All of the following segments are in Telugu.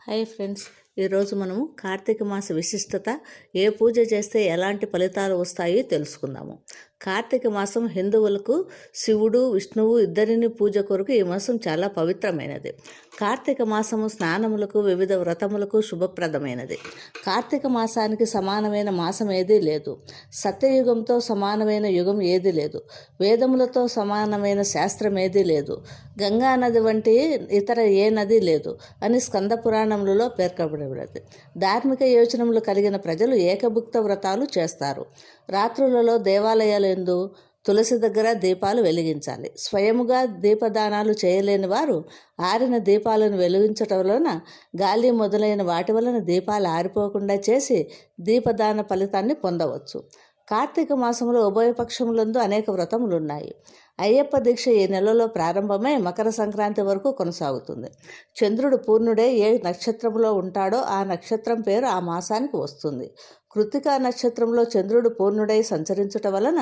హాయ్ ఫ్రెండ్స్ ఈరోజు మనము కార్తీక మాస విశిష్టత ఏ పూజ చేస్తే ఎలాంటి ఫలితాలు వస్తాయి తెలుసుకుందాము. కార్తీక మాసం హిందువులకు శివుడు విష్ణువు ఇద్దరిని పూజ కొరకు ఈ మాసం చాలా పవిత్రమైనది. కార్తీక మాసము స్నానములకు వివిధ వ్రతములకు శుభప్రదమైనది. కార్తీక మాసానికి సమానమైన మాసం ఏదీ లేదు. సత్యయుగంతో సమానమైన యుగం ఏదీ లేదు. వేదములతో సమానమైన శాస్త్రం ఏదీ లేదు. గంగా నది వంటి ఇతర ఏ నది లేదు అని స్కంద పురాణములలో పేర్కొనబడినది. ధార్మిక యోచనములు కలిగిన ప్రజలు ఏకభుక్త వ్రతాలు చేస్తారు. రాత్రులలో దేవాలయాలు ఎందు తులసి దగ్గర దీపాలు వెలిగించాలి. స్వయముగా దీపదానాలు చేయలేని వారు ఆరిన దీపాలను వెలిగించటం వలన గాలి మొదలైన వాటి వలన దీపాలు ఆరిపోకుండా చేసి దీపదాన ఫలితాన్ని పొందవచ్చు. కార్తీక మాసంలో ఉభయపక్షములందు అనేక వ్రతములు ఉన్నాయి అయ్యప్ప దీక్ష ఈ నెలలో ప్రారంభమై మకర సంక్రాంతి వరకు కొనసాగుతుంది. చంద్రుడు పూర్ణుడే ఏ నక్షత్రంలో ఉంటాడో ఆ నక్షత్రం పేరు ఆ మాసానికి వస్తుంది. కృతికా నక్షత్రంలో చంద్రుడు పూర్ణుడై సంచరించుట వలన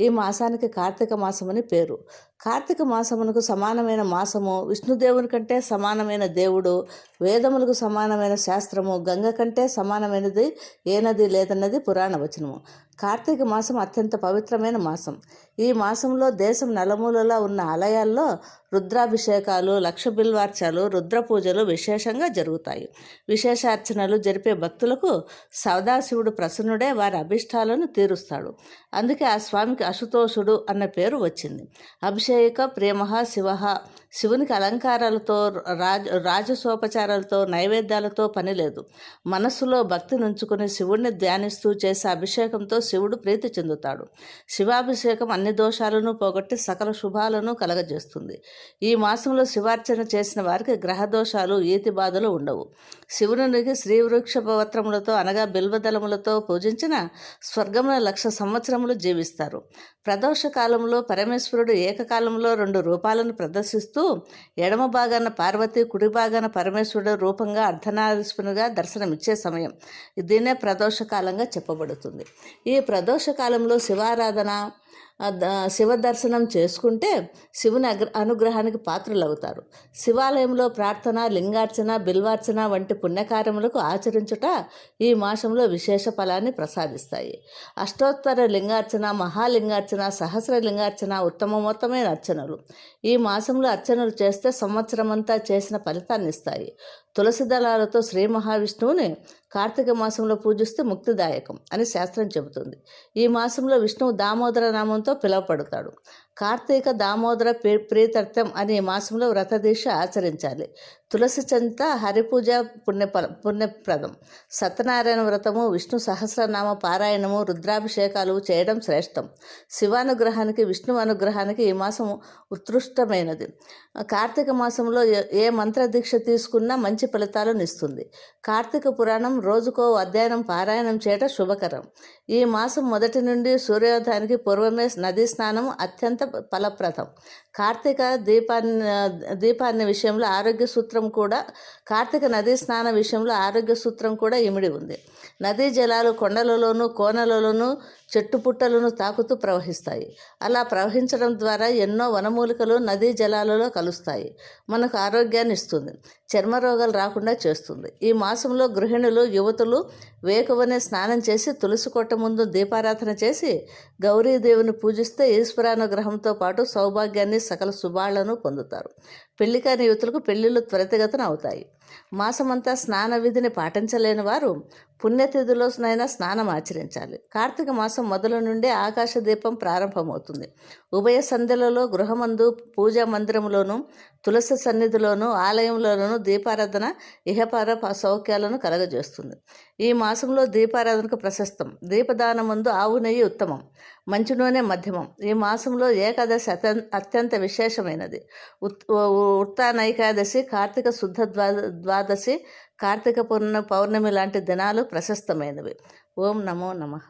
ఈ మాసానికి కార్తీక మాసమని పేరు. కార్తీక మాసమునకు సమానమైన మాసము విష్ణుదేవుని కంటే సమానమైన దేవుడు వేదములకు సమానమైన శాస్త్రము గంగ కంటే సమానమైనది ఏ నది లేదన్నది పురాణ వచనము. కార్తీక మాసం అత్యంత పవిత్రమైన మాసం. ఈ మాసంలో దేశం నలుమూలలా ఉన్న ఆలయాల్లో రుద్రాభిషేకాలు లక్ష బిల్వార్చాలు రుద్ర పూజలు విశేషంగా జరుగుతాయి. విశేషార్చనలు జరిపే భక్తులకు సదాశివుడు ప్రసన్నుడే వారి అభిష్టాలను తీరుస్తాడు. అందుకే ఆ స్వామికి అశుతోషుడు అన్న పేరు వచ్చింది. అభిషేక ప్రేమ శివ శివునికి అలంకారాలతో రాజ రాజసోపచారాలతో నైవేద్యాలతో పని లేదు. మనస్సులో భక్తి నుంచుకుని శివుణ్ణి ధ్యానిస్తూ చేసే అభిషేకంతో శివుడు ప్రీతి చెందుతాడు. శివాభిషేకం అన్ని దోషాలను పోగొట్టి సకల శుభాలను కలగజేస్తుంది. ఈ మాసంలో శివార్చన చేసిన వారికి గ్రహ దోషాలు ఈతి బాధలు ఉండవు. శివునికి శ్రీవృక్ష పవత్రములతో అనగా బిల్వదళములతో పూజించిన స్వర్గముల లక్ష సంవత్సరములు జీవిస్తారు. ప్రదోష కాలంలో పరమేశ్వరుడు ఏకకాలంలో రెండు రూపాలను ప్రదర్శిస్తూ ఎడమ భాగాన పార్వతి కుడి భాగాన పరమేశ్వరుడు రూపంగా అర్ధనారీశ్వరునిగా దర్శనమిచ్చే సమయం. దీన్నే ప్రదోషకాలంగా చెప్పబడుతుంది. ఈ ప్రదోషకాలంలో శివారాధన శివ దర్శనం చేసుకుంటే శివుని అగ్ర అనుగ్రహానికి పాత్రలవుతారు. శివాలయంలో ప్రార్థన లింగార్చన బిల్వార్చన వంటి పుణ్యకార్యములకు ఆచరించుట ఈ మాసంలో విశేష ఫలాన్ని ప్రసాదిస్తాయి. అష్టోత్తర లింగార్చన మహాలింగార్చన సహస్ర లింగార్చన ఉత్తమోత్తమైన అర్చనలు. ఈ మాసంలో అర్చనలు చేస్తే సంవత్సరమంతా చేసిన ఫలితాన్ని ఇస్తాయి. తులసి దళాలతో శ్రీ మహావిష్ణువుని కార్తీక మాసంలో పూజిస్తే ముక్తిదాయకం అని శాస్త్రం చెబుతుంది. ఈ మాసంలో విష్ణువు దామోదర నామంతో పిలువపడతాడు కార్తీక దామోదర ప్రీ- ప్రీతర్థం అనే ఈ మాసంలో వ్రతదీక్ష ఆచరించాలి. తులసి చెంత హరిపూజ పుణ్యఫల పుణ్యప్రదం. సత్యనారాయణ వ్రతము విష్ణు సహస్రనామ పారాయణము రుద్రాభిషేకాలు చేయడం శ్రేష్టం. శివానుగ్రహానికి విష్ణు అనుగ్రహానికి ఈ మాసం ఉత్కృష్టమైనది. కార్తీక మాసంలో ఏ- ఏ మంత్ర దీక్ష తీసుకున్నా మంచి ఫలితాలను ఇస్తుంది కార్తీక పురాణం రోజుకో అధ్యయనం పారాయణం చేయడం శుభకరం. ఈ మాసం మొదటి నుండి సూర్యోదయానికి పూర్వమే నదీ స్నానం అత్యంత ఫలప్రదం కార్తీక దీపాన్ని దీపాన్ని విషయంలో ఆరోగ్య సూత్రం కూడా కార్తీక నదీ స్నాన విషయంలో ఆరోగ్య సూత్రం కూడా ఇమిడి ఉంది. నదీ జలాలు కొండలలోనూ కోనలలోనూ చెట్టు పుట్టలను తాకుతూ ప్రవహిస్తాయి. అలా ప్రవహించడం ద్వారా ఎన్నో వనమూలికలు నదీ జలాలలో కలుస్తాయి. మనకు ఆరోగ్యాన్ని ఇస్తుంది. చర్మ రోగాలు రాకుండా చేస్తుంది. ఈ మాసంలో గృహిణులు యువతులు వేకువనే స్నానం చేసి తులసి కొట్ట ముందు దీపారాధన చేసి గౌరీదేవిని పూజిస్తే ఈశ్వరానుగ్రహంతో పాటు సౌభాగ్యాన్ని సకల శుభాలను పొందుతారు. పెళ్ళి కాని యువతులకు పెళ్ళిళ్ళు త్వరితగతన అవుతాయి. మాసమంతా స్నాన విధిని పాటించలేని వారు పుణ్యతిథిలోనైనా స్నానం ఆచరించాలి. కార్తీక మాసం మొదలు నుండి ఆకాశ దీపం ప్రారంభమవుతుంది. ఉభయ సంధ్యలలో గృహమందు పూజా మందిరంలోనూ తులసి సన్నిధిలోనూ ఆలయంలోనూ దీపారాధన ఇహపార సౌఖ్యాలను కలగజేస్తుంది. ఈ మాసంలో దీపారాధనకు ప్రశస్తం. దీపదానం ముందు ఆవు నెయ్యి ఉత్తమం. మంచి నూనె మధ్యమం. ఈ మాసంలో ఏకాదశి అత్యంత విశేషమైనది. ఉత్ ఉత్తానైకాదశి కార్తీక శుద్ధ ద్వాదశి కార్తీక పూర్ణ పౌర్ణమి లాంటి దినాలు ప్రశస్తమైనవి. ఓం నమో నమః.